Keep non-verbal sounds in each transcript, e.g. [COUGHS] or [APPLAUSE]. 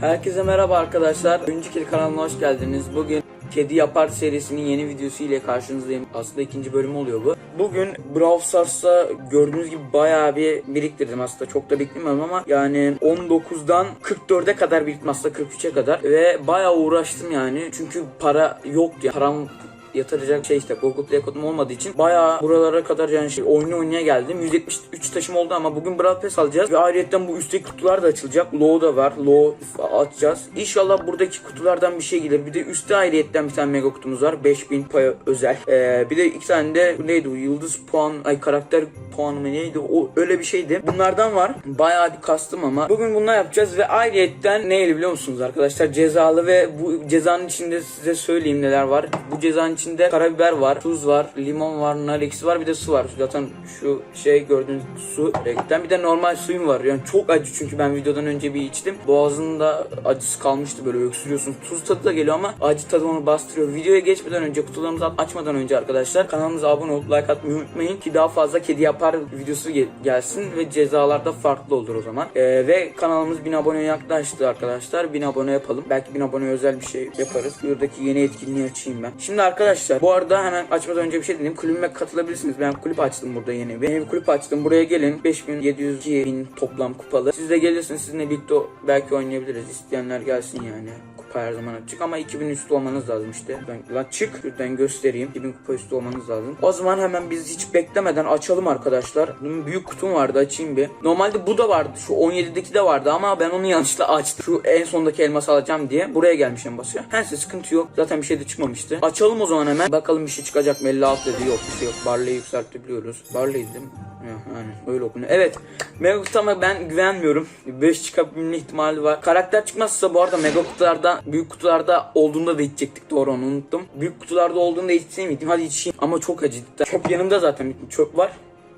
Herkese merhaba arkadaşlar. Kedi kanalına hoş geldiniz. Bugün Kedi Yapar serisinin yeni videosu ile karşınızdayım. Aslında ikinci bölüm oluyor bu. Bugün Brawl Stars'ta gördüğünüz gibi bayağı bir biriktirdim aslında. Çok da beklemiyorum ama yani 19'dan 44'e kadar biriktim aslında 43'e kadar. Ve bayağı uğraştım yani. Çünkü para yoktu. Yani. Param yatıracak şey işte Google Play kodum olmadığı için bayağı buralara kadar yani şey oyunu oynaya geldim. 173 taşım oldu ama bugün Brawl Pass alacağız ve ayrıyetten bu üstteki kutular da açılacak. Low da var. Low açacağız. İnşallah buradaki kutulardan bir şey gelir. Bir de üstte ayrıyetten bir tane mega kutumuz var. 5000 paya özel. Ee, bir de iki tane de neydi o yıldız puan ay karakter puanı mı neydi o öyle bir şeydi. Bunlardan var. Bayağı bir kastım ama. Bugün bunlar yapacağız ve ayrıyetten neyle biliyor musunuz arkadaşlar? Cezalı ve bu cezanın içinde size söyleyeyim neler var. Bu cezanın içinde karabiber var, tuz var, limon var, nar var bir de su var. Zaten şu şey gördüğünüz su renkten bir de normal suyum var. Yani çok acı çünkü ben videodan önce bir içtim. Boğazında acısı kalmıştı böyle öksürüyorsun. Tuz tadı da geliyor ama acı tadı onu bastırıyor. Videoya geçmeden önce kutularımızı açmadan önce arkadaşlar kanalımıza abone olup like atmayı unutmayın ki daha fazla kedi yapar videosu gel- gelsin ve cezalar da farklı olur o zaman. Ee, ve kanalımız 1000 aboneye yaklaştı arkadaşlar. 1000 abone yapalım. Belki 1000 abone özel bir şey yaparız. Buradaki yeni etkinliği açayım ben. Şimdi arkadaşlar bu arada hemen açmadan önce bir şey diyeyim. Kulübüme katılabilirsiniz. Ben kulüp açtım burada yeni. Ben kulüp açtım. Buraya gelin. 5700 bin toplam kupalı. Siz de gelirsiniz. Sizinle birlikte belki oynayabiliriz. İsteyenler gelsin yani kupa her zaman açık ama 2000 üstü olmanız lazım işte. Ben, lan çık şuradan göstereyim. 2000 kupa üstü olmanız lazım. O zaman hemen biz hiç beklemeden açalım arkadaşlar. Bunun büyük kutum vardı açayım bir. Normalde bu da vardı. Şu 17'deki de vardı ama ben onu yanlışlıkla açtım. Şu en sondaki elması alacağım diye. Buraya gelmişim basıyor. Her şey sıkıntı yok. Zaten bir şey de çıkmamıştı. Açalım o zaman hemen. Bakalım bir şey çıkacak mı? 56 dedi yok bir şey yok. Barley'i yükseltebiliyoruz. Barley değil mi? Ya, Yani öyle okunuyor. Evet. Mega kutularıma ben güvenmiyorum. 5 çıkabilme ihtimali var. Karakter çıkmazsa bu arada mega kutularda, büyük kutularda olduğunda da içecektik. Doğru onu unuttum. Büyük kutularda olduğunda içseyim miydim? Hadi içeyim. Ama çok acı. Çöp yanımda zaten. Çöp var.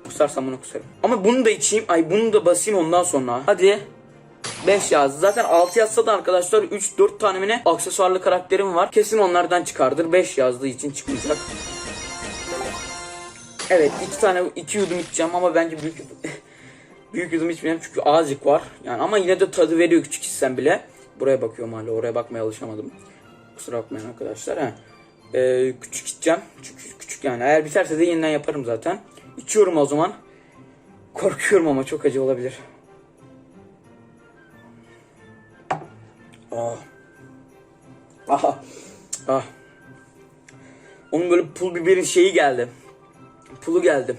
Kusarsam bunu kusarım. Ama bunu da içeyim. Ay bunu da basayım ondan sonra. Hadi. 5 yazdı. Zaten 6 yazsa da arkadaşlar 3-4 tane ne aksesuarlı karakterim var. Kesin onlardan çıkardır. 5 yazdığı için çıkmayacak. Evet iki tane iki yudum içeceğim ama bence büyük [LAUGHS] büyük yudum içmeyeceğim çünkü azıcık var. Yani ama yine de tadı veriyor küçük içsem bile. Buraya bakıyorum hala oraya bakmaya alışamadım. Kusura bakmayın arkadaşlar. He. Ee, küçük içeceğim. Küçük, küçük yani. Eğer biterse de yeniden yaparım zaten. İçiyorum o zaman. Korkuyorum ama çok acı olabilir. Ah. Ah. Ah. Onun böyle pul biberin şeyi geldi. Pulu geldi.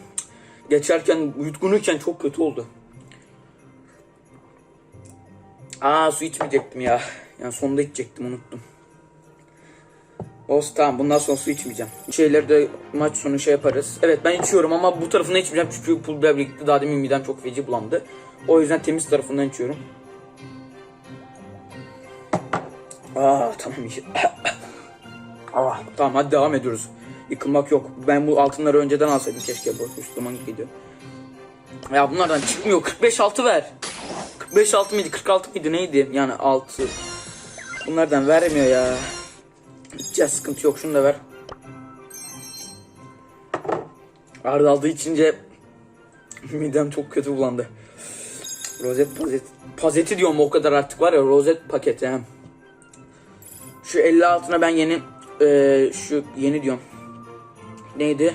Geçerken yutkunurken çok kötü oldu. Aa su içmeyecektim ya. Yani sonunda içecektim unuttum. Olsun tamam bundan sonra su içmeyeceğim. Şeyleri de maç sonu şey yaparız. Evet ben içiyorum ama bu tarafını içmeyeceğim çünkü pul biber birlikte daha demin midem çok feci bulandı. O yüzden temiz tarafından içiyorum. Aa tamam iyi. [COUGHS] Ah, tamam hadi devam ediyoruz. Yıkılmak yok. Ben bu altınları önceden alsaydım keşke. Bu Müslüman gidiyor. Ya bunlardan çıkmıyor. 45 altı ver. 45 altı mıydı? 46 mıydı? Neydi? Yani 6. Bunlardan vermiyor ya. İçeceğiz sıkıntı yok. Şunu da ver. Arda aldığı içince [LAUGHS] midem çok kötü bulandı. Rozet pazet. Pazeti diyorum o kadar artık var ya rozet paketi hem. Şu 50 altına ben yeni eee, şu yeni diyorum. Neydi?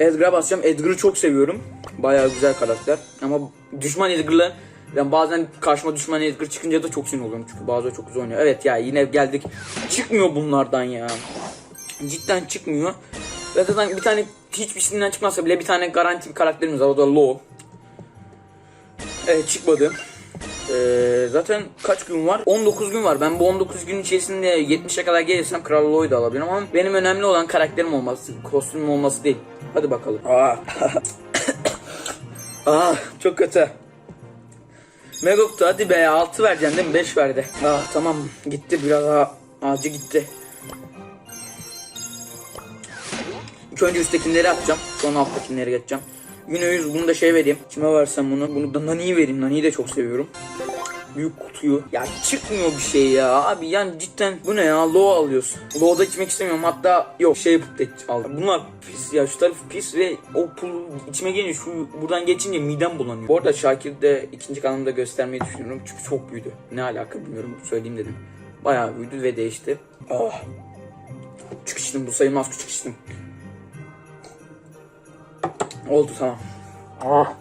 Edgar'a basacağım. Edgar'ı çok seviyorum. Bayağı güzel karakter. Ama düşman Edgar'la ben bazen karşıma düşman Edgar çıkınca da çok sinir oluyorum çünkü bazıları çok güzel oynuyor. Evet ya yine geldik. Çıkmıyor bunlardan ya. Cidden çıkmıyor. Ve zaten bir tane hiçbirisinden çıkmazsa bile bir tane garanti bir karakterimiz var o da Low. Evet çıkmadı. Ee, zaten kaç gün var? 19 gün var. Ben bu 19 gün içerisinde 70'e kadar gelirsem Kral Lloyd'u alabilirim ama benim önemli olan karakterim olması, kostümüm olması değil. Hadi bakalım. Aa. [COUGHS] Aa, çok kötü. Mega kutu hadi be 6 vereceksin değil mi? 5 verdi. Ah tamam gitti biraz daha acı gitti. İlk önce üsttekileri atacağım. Sonra alttakileri geçeceğim. Yine 100 bunu da şey vereyim. Kime versem bunu? Bunu da Nani'yi vereyim. Nani'yi de çok seviyorum. Büyük kutuyu. Ya çıkmıyor bir şey ya. Abi yani cidden bu ne ya? Low alıyorsun. Low'da içmek istemiyorum. Hatta yok şey de aldım. Bunlar pis ya. Şu tarafı pis ve o pul içime gelince şu buradan geçince midem bulanıyor. Bu arada Şakir de ikinci kanalımda göstermeyi düşünüyorum. Çünkü çok büyüdü. Ne alaka bilmiyorum. Söyleyeyim dedim. Bayağı büyüdü ve değişti. Ah. Küçük içtim. Bu sayılmaz küçük içtim. Oldu tamam. Ah.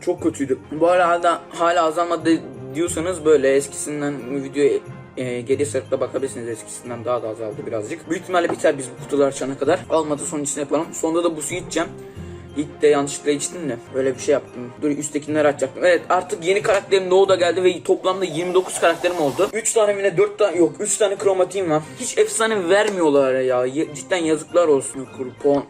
Çok kötüydü. Bu arada hala azalmadı diyorsanız böyle eskisinden videoya e, geri sarıp bakabilirsiniz eskisinden daha da azaldı birazcık. Büyük ihtimalle biter biz bu kutular açana kadar. Olmadı sonuncusu yapalım. Sonunda da bu suyu içeceğim. İlk de yanlışlıkla içtim de böyle bir şey yaptım. Dur üsttekileri açacaktım. Evet artık yeni karakterim Doğu da geldi ve toplamda 29 karakterim oldu. 3 tane mi ne 4 tane yok 3 tane kromatiğim var. Hiç efsane vermiyorlar ya. Cidden yazıklar olsun. Po,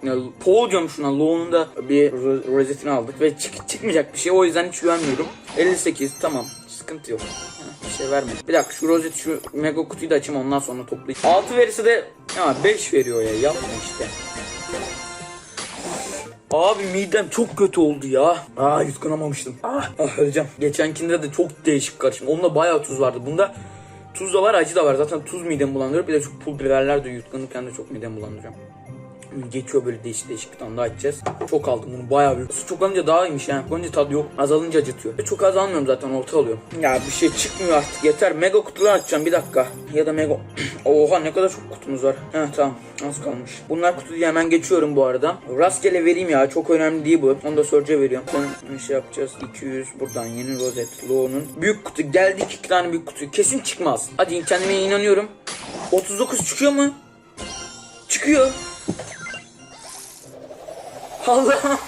po diyorum şuna. Lo'nun da bir ro- rozetini aldık ve çık, çıkmayacak bir şey. O yüzden hiç güvenmiyorum. 58 tamam. Sıkıntı yok. Bir şey vermedi. Bir dakika şu rozet şu mega kutuyu da açayım ondan sonra toplayayım. 6 verirse de ya 5 veriyor ya. Yapma işte. Abi midem çok kötü oldu ya. Aa yutkunamamıştım. Ah, ah öleceğim. Geçenkinde de çok değişik karışım. Onda bayağı tuz vardı. Bunda tuz da var acı da var. Zaten tuz midemi bulandırıyor. Bir de şu pul biberler de yutkunurken de çok midemi bulandırıyor. Geçiyor böyle değişik değişik bir tane daha içeceğiz. Çok aldım bunu bayağı büyük. Su çok alınca daha iyiymiş yani. Önce tadı yok. Azalınca acıtıyor. Ve çok az almıyorum zaten orta alıyorum. Ya bir şey çıkmıyor artık yeter. Mega kutular açacağım bir dakika. Ya da mega... [CLEARS THROAT] Oha ne kadar çok kutumuz var. Heh tamam az kalmış. Bunlar kutu diye hemen geçiyorum bu arada. Rastgele vereyim ya çok önemli değil bu. Onu da Surge'e veriyorum. Son şey yapacağız. 200 buradan yeni rozet Lo'nun. Büyük kutu geldi iki tane büyük kutu. Kesin çıkmaz. Hadi kendime inanıyorum. 39 çıkıyor mu? Çıkıyor. Allah.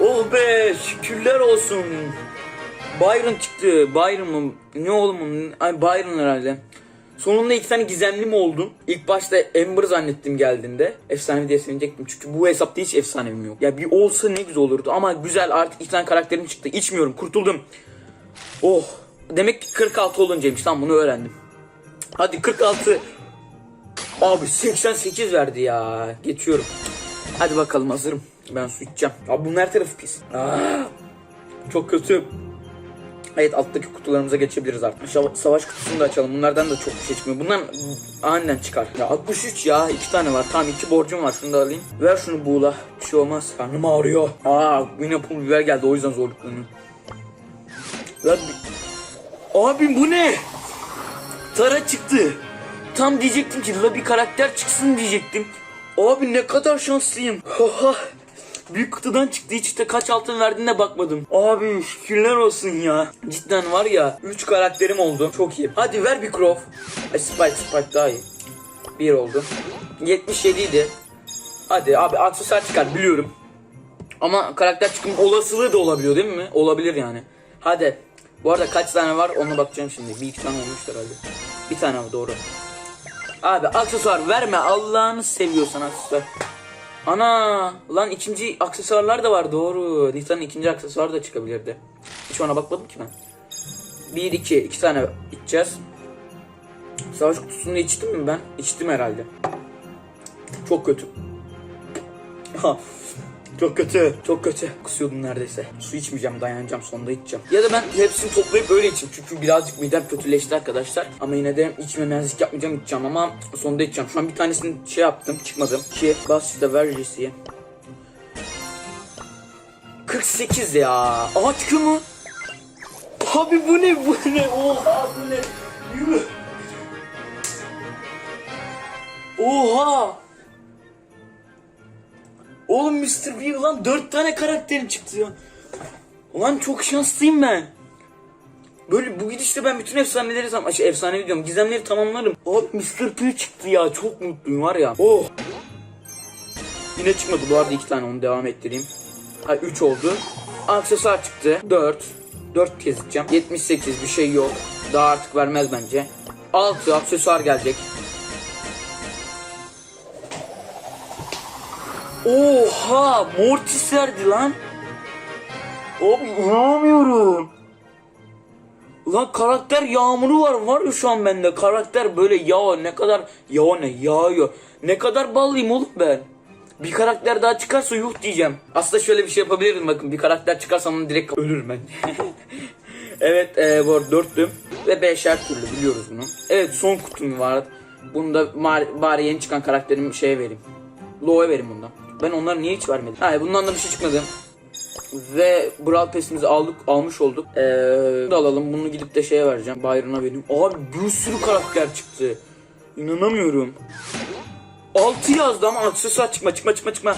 Oh be şükürler olsun. Byron çıktı. Byron mı? Ne oğlum? Ay Byron herhalde. Sonunda iki tane gizemli mi oldum? İlk başta Amber zannettim geldiğinde. Efsanevi diye sevinecektim. Çünkü bu hesapta hiç efsanevim yok. Ya bir olsa ne güzel olurdu. Ama güzel artık iki tane karakterim çıktı. İçmiyorum. Kurtuldum. Oh. Demek ki 46 oluncaymış. Tamam bunu öğrendim. Hadi 46. Abi 88 verdi ya. Geçiyorum. Hadi bakalım hazırım. Ben su içeceğim. Abi bunun her tarafı pis. Aa, çok kötü. Evet alttaki kutularımıza geçebiliriz artık. Savaş kutusunu da açalım. Bunlardan da çok bir şey çıkmıyor. Bundan aniden çıkar. Ya 63 ya. iki tane var. Tamam iki borcum var. Şunu da alayım. Ver şunu buğla. Bir şey olmaz. Karnım ağrıyor. Aa yine pul biber geldi. O yüzden zorluklanıyorum. Ver. Abi bu ne? Tara çıktı. Tam diyecektim ki la bir karakter çıksın diyecektim. Abi ne kadar şanslıyım. Oha. Büyük kutudan çıktı hiç de kaç altın verdiğine bakmadım. Abi şükürler olsun ya. Cidden var ya 3 karakterim oldu. Çok iyi. Hadi ver bir Crow. Ay Spike Spike daha iyi. Bir oldu. 77 idi. Hadi abi aksesuar çıkar biliyorum. Ama karakter çıkım olasılığı da olabiliyor değil mi? Olabilir yani. Hadi. Bu arada kaç tane var ona bakacağım şimdi. Bir iki tane olmuş herhalde. Bir tane var doğru. Abi aksesuar verme Allah'ını seviyorsan aksesuar. Ana lan ikinci aksesuarlar da var doğru. Nita'nın ikinci aksesuarı da çıkabilirdi. Hiç ona bakmadım ki ben. Bir iki iki tane içeceğiz. Savaş kutusunu içtim mi ben? İçtim herhalde. Çok kötü. Çok kötü. Çok kötü. Kusuyordum neredeyse. Su içmeyeceğim dayanacağım sonunda içeceğim. Ya da ben hepsini toplayıp öyle içeyim. Çünkü birazcık midem kötüleşti arkadaşlar. Ama yine de içmemezlik yapmayacağım içeceğim ama sonunda içeceğim. Şu an bir tanesini şey yaptım çıkmadı. Ki bas işte ver Jesse'ye. 48 ya. Aha çıkıyor mu? Abi bu ne bu ne? Oha bu ne? Yürü. Oha. Oğlum Mr. B lan 4 tane karakterim çıktı ya. Ulan çok şanslıyım ben. Böyle bu gidişte ben bütün efsaneleri tam şey, efsane diyorum gizemleri tamamlarım. Abi Mr. P çıktı ya çok mutluyum var ya. Oh. Yine çıkmadı bu arada iki tane onu devam ettireyim. Ha 3 oldu. Aksesuar çıktı. 4. 4 kez gideceğim. 78 bir şey yok. Daha artık vermez bence. 6 aksesuar gelecek. Oha Mortis verdi lan. Abi inanamıyorum. Lan karakter yağmuru var var ya şu an bende. Karakter böyle yağ ne kadar yağ ne yağıyor. Ne kadar ballıyım oğlum ben. Bir karakter daha çıkarsa yuh diyeceğim. Aslında şöyle bir şey yapabilirim bakın. Bir karakter çıkarsa onu direkt ölürüm ben. [LAUGHS] Evet e, bu arada dörttüm. Ve beşer türlü biliyoruz bunu. Evet son kutum var. Bunu da bari yeni çıkan karakterim şeye vereyim. Lo'ya vereyim bundan. Ben onları niye hiç vermedim? Ha bundan da bir şey çıkmadı. Ve Brawl Pass'imizi aldık, almış olduk. Ee, da alalım. Bunu gidip de şeye vereceğim. Byron'a vereyim. Abi bir sürü karakter çıktı. İnanamıyorum. 6 yazdı ama aksesuar çıkma çıkma çıkma çıkma.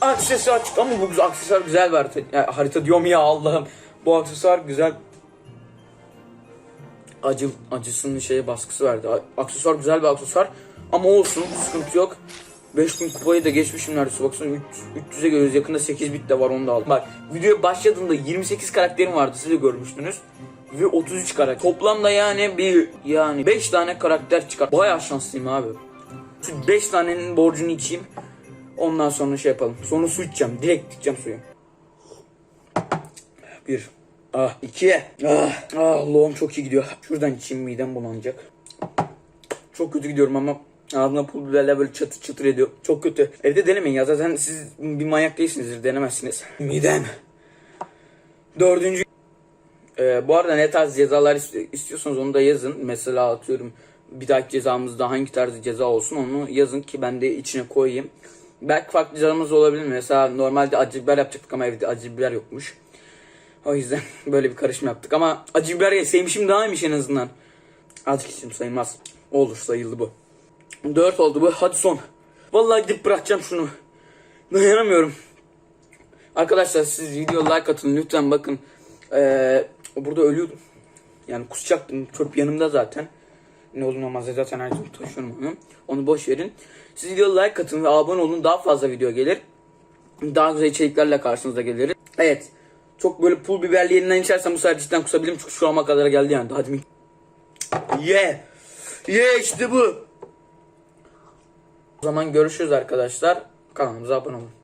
Aksesuar çıktı ama bu güzel- aksesuar güzel bir harita. Ya, harita diyorum ya Allah'ım. Bu aksesuar güzel. Acı, acısının şeye baskısı verdi. Aksesuar güzel bir aksesuar. Ama olsun sıkıntı yok. 5000 kupayı da geçmişim neredeyse. Baksana 300 300'e göre yakında 8 bit de var onu da aldım. Bak videoya başladığında 28 karakterim vardı siz de görmüştünüz. Ve 33 karakter. Toplamda yani bir yani 5 tane karakter çıkar. Bayağı şanslıyım abi. Şu 5 tanenin borcunu içeyim. Ondan sonra şey yapalım. Sonra su içeceğim. Direkt içeceğim suyu. Bir. Ah. iki. Ah. Ah. Loğum çok iyi gidiyor. Şuradan içeyim midem bulanacak. Çok kötü gidiyorum ama ağzımda pul biberler böyle çatır çatır ediyor. Çok kötü. Evde denemeyin ya zaten siz bir manyak değilsinizdir denemezsiniz. Midem. Dördüncü. Ee, bu arada ne tarz cezalar ist- istiyorsanız onu da yazın. Mesela atıyorum bir dahaki cezamızda hangi tarz ceza olsun onu yazın ki ben de içine koyayım. Belki farklı cezalarımız olabilir. Mesela normalde acı biber yapacaktık ama evde acı biber yokmuş. O yüzden [LAUGHS] böyle bir karışım yaptık ama acı biber yeseymişim daha iyiymiş en azından. Azıcık içim sayılmaz. Olur sayıldı bu. 4 oldu bu. Hadi son. Vallahi gidip bırakacağım şunu. Dayanamıyorum. Arkadaşlar siz video like atın lütfen bakın. Ee, burada ölüyordum. Yani kusacaktım. Çöp yanımda zaten. Ne olur olmaz zaten her gün taşıyorum onu. Onu boş verin. Siz video like atın ve abone olun. Daha fazla video gelir. Daha güzel içeriklerle karşınıza geliriz. Evet. Çok böyle pul biberli yerinden içersem bu sefer cidden kusabilirim. Çünkü şu ana kadar geldi yani. Hadi mi? Ye. Ye işte bu. O zaman görüşürüz arkadaşlar. Kanalımıza abone olun.